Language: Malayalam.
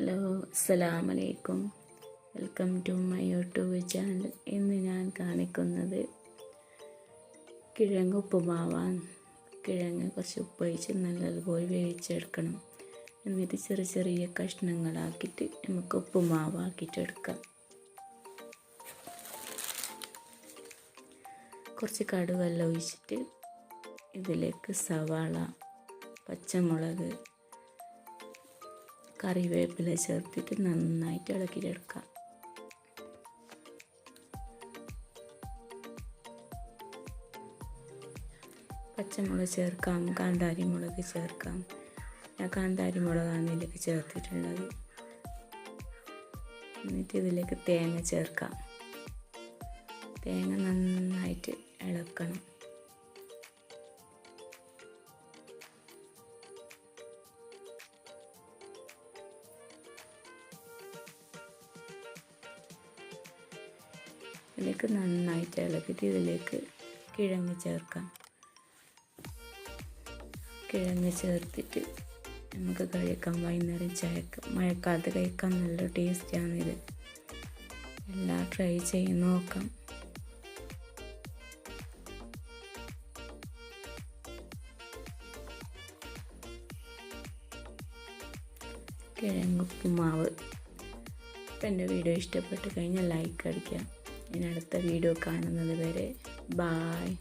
ഹലോ അസ്സലാം വലൈക്കും welcome to my YouTube channel ഇന്ന് ഞാൻ കാണിക്കുന്നത് കിഴങ്ങ് ഉപ്പുമാവാൻ കിഴങ്ങ് കുറച്ച് ഉപ്പൊഴിച്ച് നല്ലതുപോലെ വേവിച്ചെടുക്കണം. എന്നിട്ട് ചെറിയ ചെറിയ കഷ്ണങ്ങളാക്കിയിട്ട് നമുക്ക് ഉപ്പുമാവാക്കിയിട്ടെടുക്കാം. കുറച്ച് കടുവെല്ലാം ഒഴിച്ചിട്ട് ഇതിലേക്ക് സവാള പച്ചമുളക് കറിവേപ്പില ചേർത്തിട്ട് നന്നായിട്ട് ഇളക്കിയെടുക്കാം. പച്ചമുളക് ചേർക്കാം കാന്താരി മുളക് ചേർക്കാം. ഞാൻ കാന്താരി മുളകാണ് ഇതിലേക്ക് ചേർത്തിട്ടുള്ളത്. എന്നിട്ട് ഇതിലേക്ക് തേങ്ങ ചേർക്കാം. തേങ്ങ നന്നായിട്ട് ഇളക്കണം. ഇതിലേക്ക് നന്നായിട്ട് ഇളക്കിയിട്ട് ഇതിലേക്ക് കിഴങ്ങ് ചേർക്കാം. കിഴങ്ങ് ചേർത്തിട്ട് നമുക്ക് കഴിക്കാം. വൈകുന്നേരം ചായക്ക് മഴക്കാലത്ത് കഴിക്കാൻ നല്ല ടേസ്റ്റാണിത് എല്ലാം ട്രൈ ചെയ്ത് നോക്കാം. കിഴങ്ങുപ്പുമാവ് അപ്പം എന്റെ വീഡിയോ ഇഷ്ടപ്പെട്ട് കഴിഞ്ഞാൽ ലൈക്ക് അടിക്കാം ഇനി അടുത്ത വീഡിയോ കാണുന്നത് വരെ. ബായ്